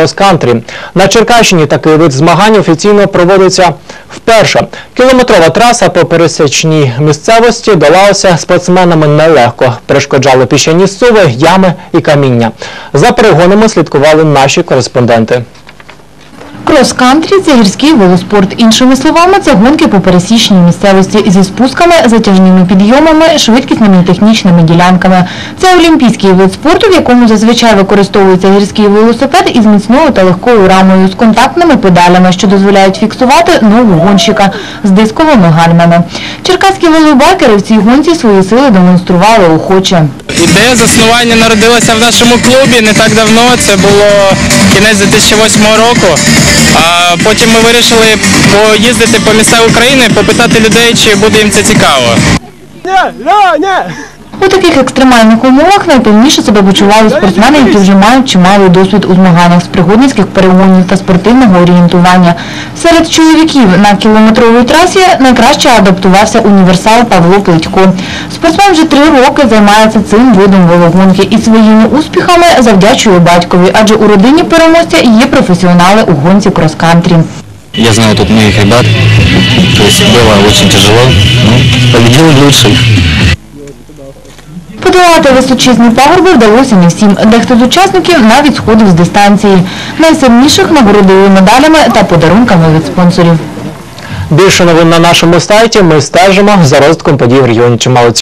крос-кантрі. На Черкащині такий вид змагань офіційно проводиться вперше. Кілометрова траса по пересічній місцевості долалася спортсменами нелегко. Перешкоджали піщані суви, ями і каміння. За перегонами слідкували наші кореспонденти. Крос-кантрі – це гірський велоспорт. Іншими словами, це гонки по пересічній місцевості зі спусками, затяжними підйомами, швидкісними технічними ділянками. Це олімпійський вид спорту, в якому зазвичай використовується гірський велосипед із міцною та легкою рамою з контактними педалями, що дозволяють фіксувати ногу гонщика з дисковими гальмами. Черкаські велобайкери в цій гонці свої сили демонстрували охоче. Ідея заснування народилася в нашому клубі не так давно. Це було кінець 2008 року. А потім ми вирішили поїздити по місцях України, попитати людей, чи буде їм це цікаво. У таких екстремальних умовах найпевніше себе почувають спортсмени, які вже мають чималий досвід у змаганнях з пригодницьких перегонів та спортивного орієнтування. Серед чоловіків на кілометровій трасі найкраще адаптувався універсал Павло Плитько. Спортсмен вже три роки займається цим видом велогонки і своїми успіхами завдячує батькові, адже у родині переможця є професіонали у гонці крос-кантрі. Я знаю тут многих ребят, то есть было очень тяжело, но победил лучший. Подолати височезні пагорби вдалося не всім. Дехто з учасників навіть сходив з дистанції. Найсильніших нагородили медалями та подарунками від спонсорів. Більше новин на нашому сайті ми стежимо за розвитком подій в регіоні Чимало.